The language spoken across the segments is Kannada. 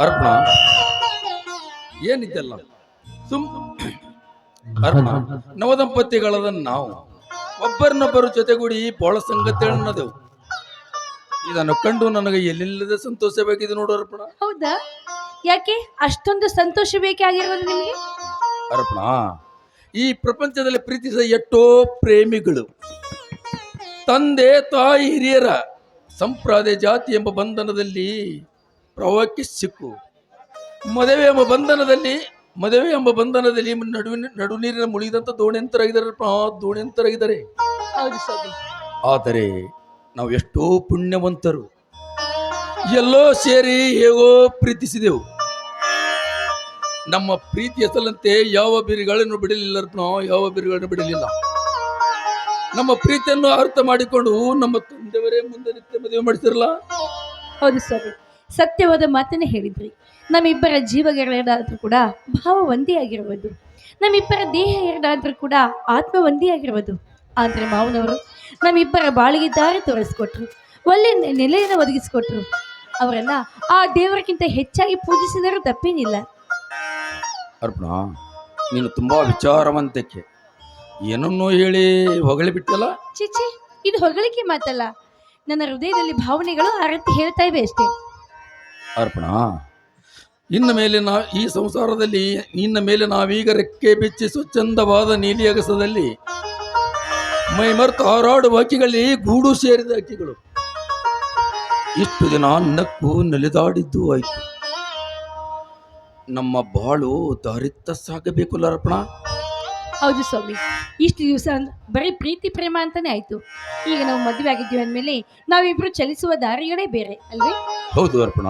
ಅರ್ಪಣ. ಏನಿದ್ದಲ್ಲ ಸುಮ್ ಅರ್ಪಣ. ನವದಂಪತಿಗಳದ ನಾವು ಒಬ್ಬರನ್ನೊಬ್ಬರು ಜೊತೆಗೂಡಿ ಪೋಳ ಅನ್ನದು ಇದನ್ನು ಕಂಡು ನನಗೆ ಎಲ್ಲಿಲ್ಲದ ಬೇಕಿದೆ ನೋಡು ಅರ್ಪಣ. ಹೌದಾ? ಯಾಕೆ? ಅಷ್ಟೊಂದು ಸಂತೋಷ ಬೇಕಾಗಿರೋದು ನಿಮಗೆ? ಅರ್ಪಣ ಈ ಪ್ರಪಂಚದಲ್ಲಿ ಪ್ರೀತಿಸಿದ ಎಷ್ಟೋ ಪ್ರೇಮಿಗಳು ತಂದೆ ತಾಯಿ ಹಿರಿಯರ ಸಂಪ್ರದಾಯ ಜಾತಿ ಎಂಬ ಬಂಧನದಲ್ಲಿ ಪ್ರವಾಹಕ್ಕೆ ಸಿಕ್ಕು. ಮದುವೆ ಎಂಬ ಬಂಧನದಲ್ಲಿ, ಮದುವೆ ಎಂಬ ಬಂಧನದಲ್ಲಿ ನಡುವಿನ ನಡು ನೀರಿನ ಮುಳುಗಿದಂಥ ದೋಣಿಯಂತರಾಗಿದ್ದಾರೆ ದೋಣಿಯಂತರಾಗಿದ್ದಾರೆ ಆದರೆ ನಾವು ಎಷ್ಟೋ ಪುಣ್ಯವಂತರು. ಎಲ್ಲೋ ಸೇರಿ ಹೇಗೋ ಪ್ರೀತಿಸಿದೆವು. ನಮ್ಮ ಪ್ರೀತಿ ಹೆಸಲಂತೆ ಯಾವ ಬಿರುಗಳನ್ನು ಬಿಡಲಿಲ್ಲ ಯಾವ ಬಿರಿಗಳನ್ನು ಬಿಡಲಿಲ್ಲ. ನಮ್ಮ ಪ್ರೀತಿಯನ್ನು ಅರ್ಥ ಮಾಡಿಕೊಂಡು ನಮ್ಮ ತಂದೆಯವರೇ ಮುಂದೆ ನಿತ್ಯ ಮದುವೆ ಮಾಡಿಸಿರಲ್ಲ. ಹೌದು ಸ್ವಾಮಿ ಸತ್ಯವಾದ ಮಾತನ್ನು ಹೇಳಿದ್ರಿ. ನಮ್ಮಿಬ್ಬರ ಜೀವಗಳೆರಡಾದರೂ ಕೂಡ ಭಾವ ಒಂದೇ ಆಗಿರುವುದು ನಮ್ಮಿಬ್ಬರ ದೇಹ ಎರಡಾದರೂ ಕೂಡ ಆತ್ಮ ಒಂದೇ ಆಗಿರುವುದು ಆದರೆ ಮಾವನವರು ನಮ್ಮಿಬ್ಬರ ಬಾಳಿಗೆ ದಾರಿ ತೋರಿಸ್ಕೊಟ್ರು. ಒಳ್ಳೆ ನೆಲೆಯನ್ನು ಒದಗಿಸ್ಕೊಟ್ರು. ಅವರನ್ನ ಆ ದೇವರಿಗಿಂತ ಹೆಚ್ಚಾಗಿ ಪೂಜಿಸಿದರೂ ತಪ್ಪೇನಿಲ್ಲ. ಅರ್ಪಣ ನೀನು ತುಂಬಾ ವಿಚಾರವಂತಕ್ಕೆ ಏನನ್ನೋ ಹೇಳಿ ಹೊಗಳಿ ಬಿಟ್ಟಲ್ಲ? ಚಿಚಿ ಇದು ಹೊಗಳಿಕೆ ಮಾತಲ್ಲ. ನನ್ನ ಹೃದಯದಲ್ಲಿ ಭಾವನೆಗಳು ಆ ರೀತಿ ಹೇಳ್ತಾ ಇವೆ ಅಷ್ಟೇ. ಅರ್ಪಣ. ಇನ್ನು ಮೇಲೆ ನಾ, ಈ ಸಂಸಾರದಲ್ಲಿ, ಇನ್ನ ಮೇಲೆ ನಾವೀಗ ರೆಕ್ಕೆ ಬಿಚ್ಚಿ ಸ್ವಚ್ಛಂದವಾದ ನೀಲಿ ಅಗಸದಲ್ಲಿ ಮೈ ಮರೆತು ಹಾರಾಡುವ ಹಕ್ಕಿಗಳಲ್ಲಿ ಗೂಡು ಸೇರಿದ ಹಕ್ಕಿಗಳು ಇಷ್ಟು ದಿನ ನಕ್ಕು ನಲಿದಾಡಿದ್ದು ಆಯ್ತು. ನಮ್ಮ ಬಾಳು ದಾರಿತ್ತ ಸಾಗಬೇಕು ಅರ್ಪಣ ಹೌದು ಸ್ವಾಮಿ. ಇಷ್ಟು ದಿವಸ ಬರೀ ಪ್ರೀತಿ ಪ್ರೇಮ ಅಂತಾನೆ ಆಯ್ತು. ಈಗ ನಾವು ಮದುವೆ ಆಗಿದ್ದೀವಿ ಅಂದಮೇಲೆ ನಾವಿಬ್ರು ಚಲಿಸುವ ದಾರಿಗಳೇ ಬೇರೆ ಅಲ್ವೇ? ಹೌದು ಅರ್ಪಣ.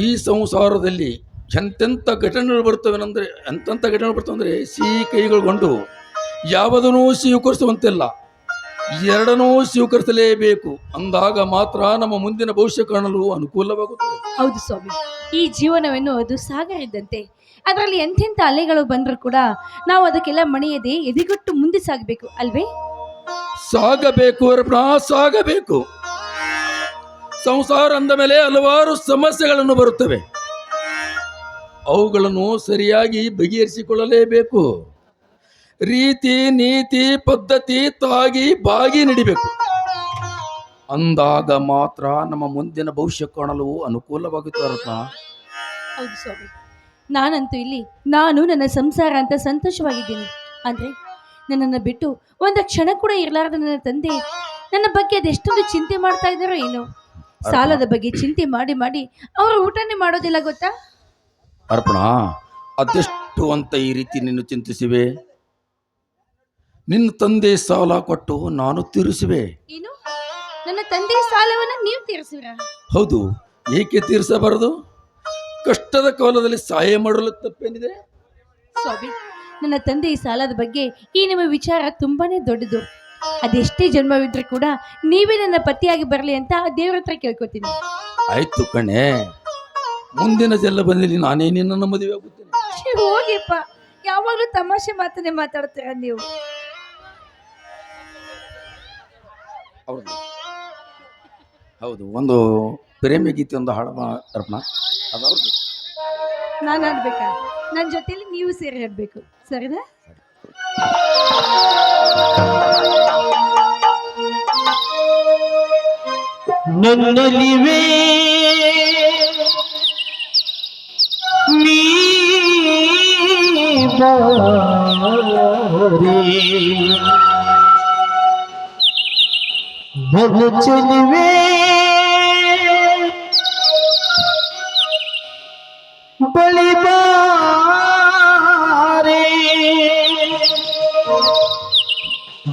ಈ ಸಂಸಾರದಲ್ಲಿ ಎಂತೆಂಥ ಘಟನೆಗಳು ಬರ್ತವೆ ಅಂದ್ರೆ ಎಂತೆಂಥ ಘಟನೆಗಳು ಬರ್ತವೆ ಅಂದರೆ ಸಿಹಿ ಕೈಗಳುಗೊಂಡು ಯಾವುದನ್ನೂ ಸ್ವೀಕರಿಸುವಂತಿಲ್ಲ. ಎರಡನ್ನೂ ಸ್ವೀಕರಿಸಲೇಬೇಕು. ಅಂದಾಗ ಮಾತ್ರ ನಮ್ಮ ಮುಂದಿನ ಭವಿಷ್ಯ ಕಾಣಲು ಅನುಕೂಲವಾಗುತ್ತದೆ. ಹೌದು ಸ್ವಾಮಿ. ಈ ಜೀವನವೆನ್ನುವುದು ಸಾಗರ ಇದ್ದಂತೆ ಅದರಲ್ಲಿ ಎಂಥೆಂಥ ಅಲೆಗಳು ಬಂದರೂ ಕೂಡ ನಾವು ಅದಕ್ಕೆಲ್ಲ ಮಣಿಯದೆ ಎದೆಗೊಟ್ಟು ಮುಂದೆ ಸಾಗಬೇಕು, ಅಲ್ವೇ? ಸಾಗಬೇಕು ಸಾಗಬೇಕು. ಸಂಸಾರ ಅಂದ ಮೇಲೆ ಹಲವಾರು ಸಮಸ್ಯೆಗಳನ್ನು ಬರುತ್ತವೆ. ಅವುಗಳನ್ನು ಸರಿಯಾಗಿ ಬಗೆಹರಿಸಿಕೊಳ್ಳಲೇಬೇಕು. ರೀತಿ, ನೀತಿ, ಪದ್ಧತಿ, ತಾಗಿ, ಬಾಗಿ ನಡಿಬೇಕು. ಅಂದಾಗ ಮಾತ್ರ ನಮ್ಮ ಮುಂದಿನ ಭವಿಷ್ಯ ಕಾಣಲು ಅನುಕೂಲವಾಗುತ್ತೆ ಹೌದು ಸ್ವಾಮಿ. ನಾನಂತೂ ಇಲ್ಲಿ ನಾನು ನನ್ನ ಸಂಸಾರ ಅಂತ ಸಂತೋಷವಾಗಿದ್ದೀನಿ. ಅಂದ್ರೆ ನನ್ನನ್ನು ಬಿಟ್ಟು ಒಂದು ಕ್ಷಣ ಕೂಡ ಇರಲಾರದ ನನ್ನ ತಂದೆ ನನ್ನ ಬಗ್ಗೆ ಅದೆಷ್ಟೊಂದು ಚಿಂತೆ ಮಾಡ್ತಾ ಇದ್ದಾರೋ ಏನೋ. ಸಾಲದ ಬಗ್ಗೆ ಚಿಂತೆ ಮಾಡಿ ಮಾಡಿ ಅವರು ಊಟನೇ ಮಾಡೋದಿಲ್ಲ ಗೊತ್ತಾ? ಅರ್ಪಣ ಅದೆಷ್ಟು ಅಂತ ಈ ರೀತಿ ನಿನ್ನ ಚಿಂತಿಸಿವೆ? ನಿನ್ನ ತಂದೆ ಸಾಲ ಕೊಟ್ಟು ನಾನು ತೀರಿಸುವೆ? ಏನು? ನನ್ನ ತಂದೆಯ ಸಾಲವನ್ನ ನೀವು ತೀರಿಸಿರ ಹೌದು ಏಕೆ ತೀರಿಸಬಾರದು? ಕಷ್ಟದ ಕಾಲದಲ್ಲಿ ಸಹಾಯ ಮಾಡಲು ತಪ್ಪೇನಿದೆ? ಸ್ವಾಮಿ ನನ್ನ ತಂದೆಯ ಸಾಲದ ಬಗ್ಗೆ ಈ ನಿಮ್ಮ ವಿಚಾರ ತುಂಬಾನೇ ದೊಡ್ಡದು. ಅದೆಷ್ಟೇ ಜನ್ಮವಿದ್ರೂ ಕೂಡ ನೀವೇ ನನ್ನ ಪತಿಯಾಗಿ ಬರಲಿ ಅಂತ ಆ ದೇವ್ರ ಹತ್ರ ಕೇಳ್ಕೊತೀನಿ. ಆಯ್ತು ಕಣೆ. ಮುಂದಿನ ಜಲ್ಲ ಬಂದಲ್ಲಿ ನಾನೇ ನಿನ್ನ ಮದುವೆ ಆಗುತ್ತೇನೆ. ಛೀ, ಹೋಗಿಪ್ಪ. ಯಾವಾಗಲೂ ತಮಾಷೆ ಮಾತನ್ನೇ ಮಾತಾಡ್ತೀರ ನೀವು? ಹೌದು. ಹೌದು ಒಂದು ಪ್ರೇಮ ಗೀತೆ ಒಂದು ಹಾಡ ಅರ್ಪಣ. ಅದು ನಾನು ಹಾಡ್ಬೇಕಾ? ನನ್ನ ಜೊತೆಲಿ ನೀವು ಸೇರಿ ಹೇಳಬೇಕು ಸರಿನಾ? ನನ್ನಲಿವೆ ನೀ ಬಾರೆ ನನ್ನ ಚೆಲುವೆ ಬಳಿ ಬಾರೆ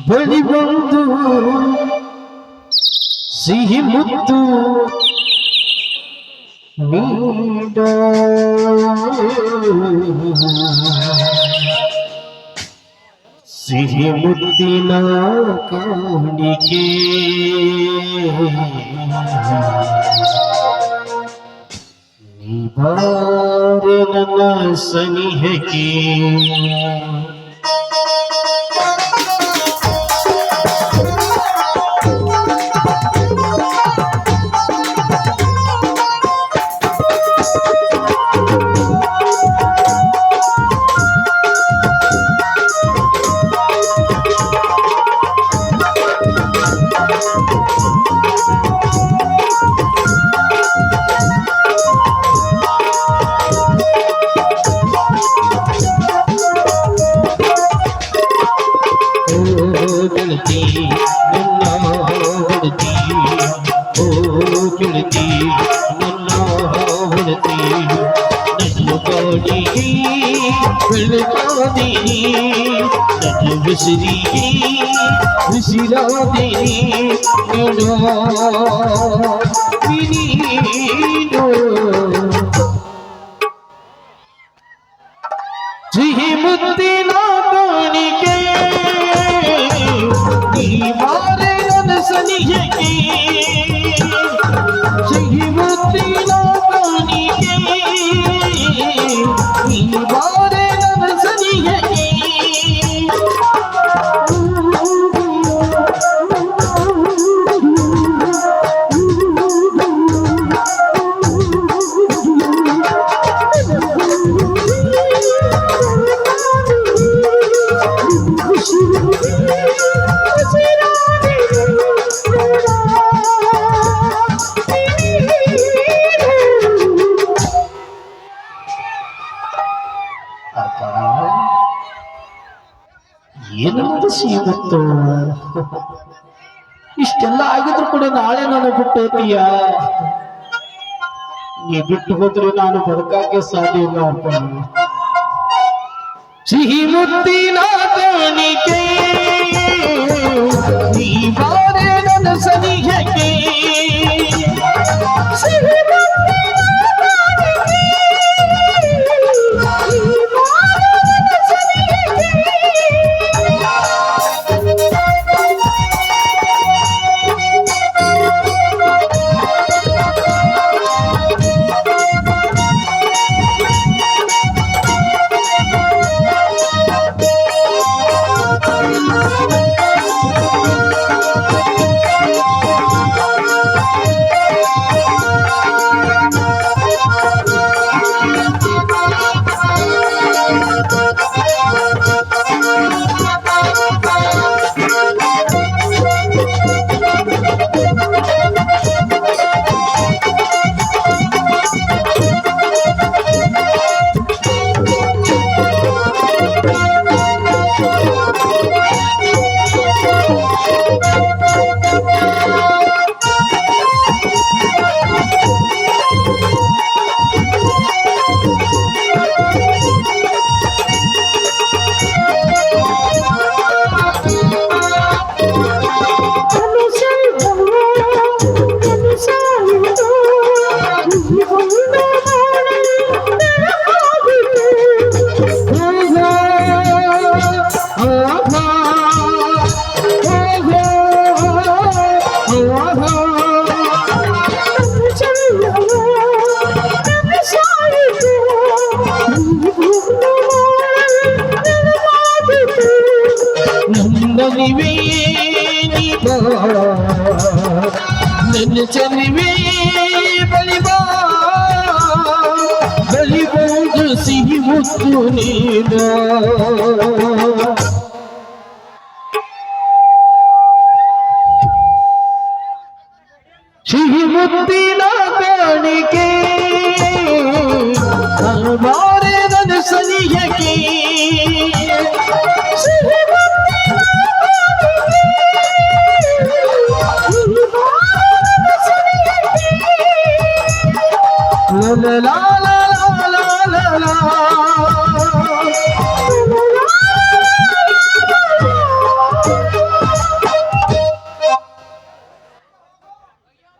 ಬಳಿ ಬಂದು ಸಿಹಿ ಮುತ್ತು ನೀಡ ಸಿಹಿ ಮುತ್ತಿನ ಕಾಣಿಕೆ ನೀ ಬಾರೆ ನನ್ನ ಸನಿಹಕ್ಕೆ ಬೆಳಕಾದೀನಿ ನನ್ನ ಬಿಸಿರಿಗೆ ಬಿಸಿರಾದೀನಿ ನೀನು ಸಿಹಿ ಮುತ್ತಿನ ಕಾಣಿಕೆ ನೀ ಮಾರೆ ನನ್ನ ಮನಸ್ಸು ಇವತ್ತು ಇಷ್ಟೆಲ್ಲ ಆಗಿದ್ರು ಕೂಡ ನಾಳೆ ನಾನು ಬಿಟ್ಟು ಹೋತೀಯ ನೀ ಬಿಟ್ಟು ಹೋದ್ರೆ ನಾನು ಬದುಕಕ್ಕೆ ಸಾಧ್ಯ ಇಲ್ಲ ಅಂತ. ಸಿಹಿ ಮುತ್ತಿನ ಕಾಣಿಕೆ ನೀ ಬಾರೆ ನನ್ನ ಸನಿಹಕ್ಕೆ चवे سي बलिवसीं دا